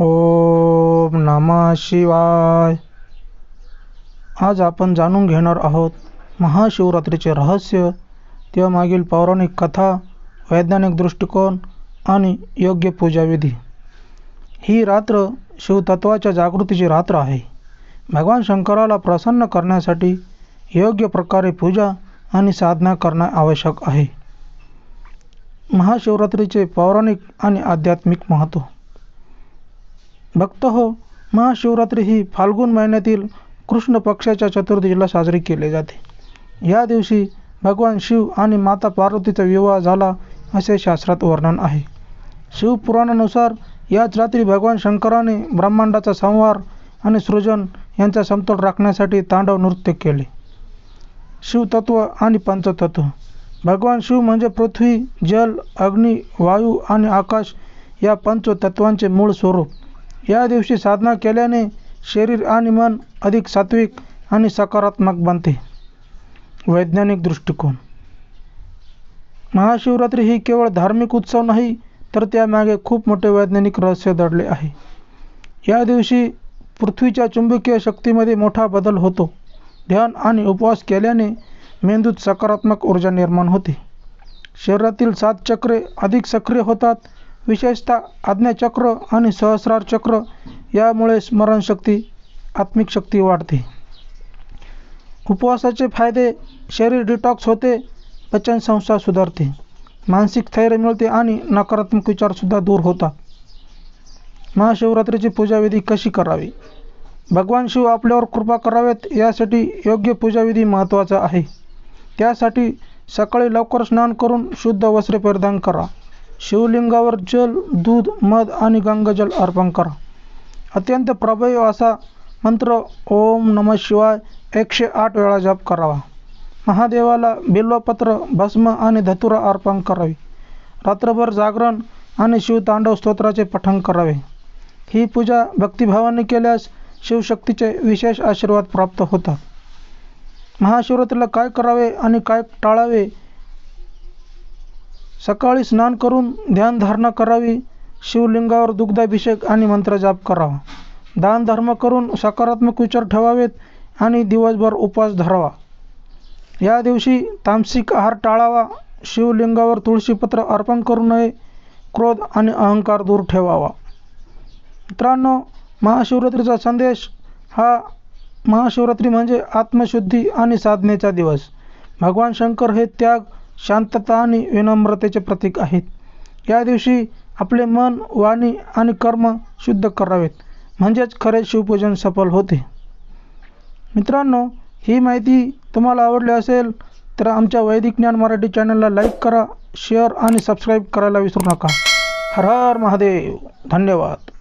ओम नमः शिवाय. आज आपण जाणून घेणार आहोत महाशिवरात्रीचे रहस्य त्यामागील पौराणिक कथा वैज्ञानिक दृष्टिकोन आणि योग्य पूजाविधी. ही रात्र शिवतत्वाच्या जागृतीची रात्र आहे. भगवान शंकराला प्रसन्न करण्यासाठी योग्य प्रकारे पूजा आणि साधना करणे आवश्यक आहे. महाशिवरात्रीचे पौराणिक आणि आध्यात्मिक महत्त्व. भक्त हो. महाशिवरात्री ही फाल्गुन महिन्यातील कृष्ण पक्षाच्या चतुर्दशीला साजरी केली जाते. या दिवशी भगवान शिव आणि माता पार्वतीचा विवाह झाला असे शास्त्रात वर्णन आहे. शिवपुराणानुसार याच रात्री भगवान शंकराने ब्रह्मांडाचा संहार आणि सृजन यांचा समतोल राखण्यासाठी तांडव नृत्य केले. शिवतत्व आणि पंचतत्व. भगवान शिव म्हणजे पृथ्वी जल अग्नी वायू आणि आकाश या पंचतत्वांचे मूळ स्वरूप. या दिवशी साधना केल्याने शरीर आणि मन अधिक सात्विक आणि सकारात्मक बनते. वैज्ञानिक दृष्टिकोन. महाशिवरात्री ही केवळ धार्मिक उत्सव नाही तर त्यामागे खूप मोठे वैज्ञानिक रहस्य दडले आहे. या दिवशी पृथ्वीच्या चुंबकीय शक्तीमध्ये मोठा बदल होतो. ध्यान आणि उपवास केल्याने मेंदूत सकारात्मक ऊर्जा निर्माण होते. शरीरातील सात चक्रे अधिक सक्रिय होतात विशेषतः आज्ञाचक्र आणि सहस्रार चक्र यामुळे स्मरणशक्ती आत्मिक शक्ती वाढते. उपवासाचे फायदे शरीर डिटॉक्स होते पचन संस्था सुधारते मानसिक स्थैर्य मिळते आणि नकारात्मक विचारसुद्धा दूर होतात. महाशिवरात्रीची पूजाविधी कशी करावी? भगवान शिव आपल्यावर कृपा करावेत यासाठी योग्य पूजाविधी महत्त्वाचा आहे. त्यासाठी सकाळी लवकर स्नान करून शुद्ध वस्त्रे परिधान करा. शिवलिंगावर जल दूध मध आणि गंगाजल अर्पण करा. अत्यंत प्रभावी असा मंत्र ओम नम शिवाय एकशे आठ वेळा जप करावा. महादेवाला बिल्वपत्र भस्म आणि धतुरा अर्पण करावी. रात्रभर जागरण आणि शिवतांडव स्तोत्राचे पठण करावे. ही पूजा भक्तिभावाने केल्यास शिवशक्तीचे विशेष आशीर्वाद प्राप्त होतात. महाशिवरात्रीला काय करावे आणि काय टाळावे सकाळी स्नान करून ध्यानधारणा करावी शिवलिंगावर दुग्धाभिषेक आणि मंत्रजाप करावा. दानधर्म करून सकारात्मक विचार ठेवावेत आणि दिवसभर उपवास धरावा. या दिवशी तामसिक आहार टाळावा शिवलिंगावर तुळशीपत्र अर्पण करू नये क्रोध आणि अहंकार दूर ठेवावा. मित्रांनो महाशिवरात्रीचा संदेश हा महाशिवरात्री म्हणजे आत्मशुद्धी आणि साधनेचा दिवस. भगवान शंकर हे त्याग शांतता आणि विनम्रतेचे प्रतीक आहेत. या दिवशी आपले मन वाणी आणि कर्म शुद्ध करावेत. म्हणजेच खरे शिवपूजन सफल होते. मित्रांनो ही माहिती तुम्हाला आवडली असेल तर आमच्या वैदिक ज्ञान मराठी चॅनलला लाईक करा शेअर आणि सबस्क्राईब करायला विसरू नका. हर हर महादेव. धन्यवाद.